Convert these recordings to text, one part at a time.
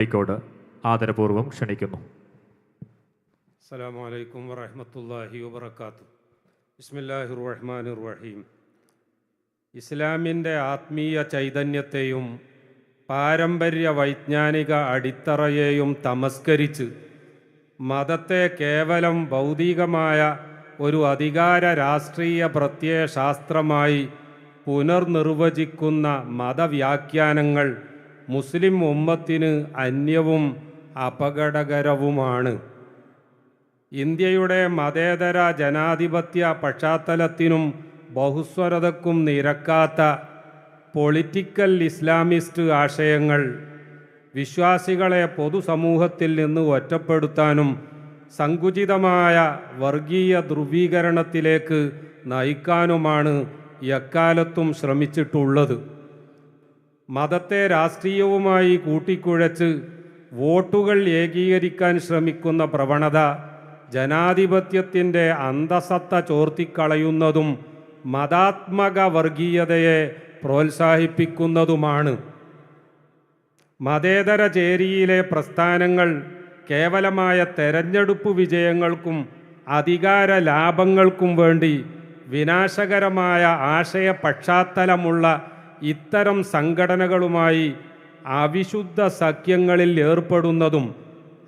ഹൈക്കോട് ആദരപൂർവം ക്ഷണിക്കുന്നു. അസ്സാം വലൈക്കും വറഹമത്തല്ലാഹി വബർക്കാത്തു ബിസ്മില്ലാഹി റഹ്മാൻ റഹീം ഇസ്ലാമിന്റെ ആത്മീയ ചൈതന്യത്തെയും പാരമ്പര്യ വൈജ്ഞാനിക അടിത്തറയെയും തമസ്കരിച്ച് മതത്തെ കേവലം ഭൗതികമായ ഒരു അധികാര രാഷ്ട്രീയ പ്രത്യയശാസ്ത്രമായി പുനർനിർവചിക്കുന്ന മതവ്യാഖ്യാനങ്ങൾ മുസ്ലിം ഉമ്മത്തിന് അന്യവും അപകടകരവുമാണ്. ഇന്ത്യയുടെ മതേതര ജനാധിപത്യ പശ്ചാത്തലത്തിനും ബഹുസ്വരതക്കും നിരക്കാത്ത പൊളിറ്റിക്കൽ ഇസ്ലാമിസ്റ്റ് ആശയങ്ങൾ വിശ്വാസികളെ പൊതുസമൂഹത്തിൽ നിന്ന് ഒറ്റപ്പെടുത്താനും സങ്കുചിതമായ വർഗീയ ധ്രുവീകരണത്തിലേക്ക് നയിക്കാനുമാണ് എക്കാലത്തും ശ്രമിച്ചിട്ടുള്ളത്. മതത്തെ രാഷ്ട്രീയവുമായി കൂട്ടിക്കുഴച്ച് വോട്ടുകൾ ഏകീകരിക്കാൻ ശ്രമിക്കുന്ന പ്രവണത ജനാധിപത്യത്തിന്റെ അന്തസത്ത ചോർത്തിക്കളയുന്നതും മതാത്മക വർഗീയതയെ പ്രോത്സാഹിപ്പിക്കുന്നതുമാണ്. മതേതര ചേരിയിലെ പ്രസ്ഥാനങ്ങൾ കേവലമായ തെരഞ്ഞെടുപ്പ് വിജയങ്ങൾക്കും അധികാര ലാഭങ്ങൾക്കും വേണ്ടി വിനാശകരമായ ആശയ പശ്ചാത്തലമുള്ള ഇത്തരം സംഘടനകളുമായി അവിശുദ്ധ സഖ്യങ്ങളിൽ ഏർപ്പെടുന്നതും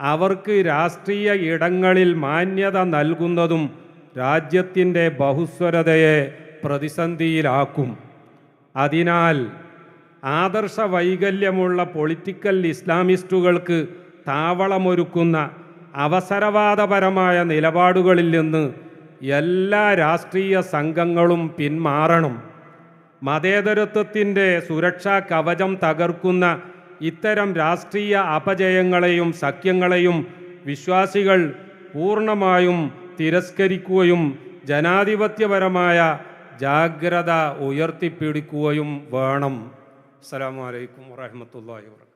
അവർക്ക് രാഷ്ട്രീയ ഇടങ്ങളിൽ മാന്യത നൽകുന്നതും രാജ്യത്തിന്റെ ബഹുസ്വരതയെ പ്രതിസന്ധിയിലാക്കും. അതിനാൽ ആദർശ വൈകല്യമുള്ള പൊളിറ്റിക്കൽ ഇസ്ലാമിസ്റ്റുകൾക്ക് താവളമൊരുക്കുന്ന അവസരവാദപരമായ നിലപാടുകളിൽ നിന്ന് എല്ലാ രാഷ്ട്രീയ സംഘങ്ങളും പിന്മാറണം. മതേതരത്വത്തിന്റെ സുരക്ഷാ കവചം തകർക്കുന്ന ഇത്തരം രാഷ്ട്രീയ അപജയങ്ങളെയും സഖ്യങ്ങളെയും വിശ്വാസികൾ പൂർണമായും തിരസ്കരിക്കുകയും ജനാധിപത്യപരമായ ജാഗ്രത ഉയർത്തിപ്പിടിക്കുകയും വേണം. അസ്സാം വലൈക്കും വറഹ്മത്തുള്ളാഹി വാബറകാതുഹു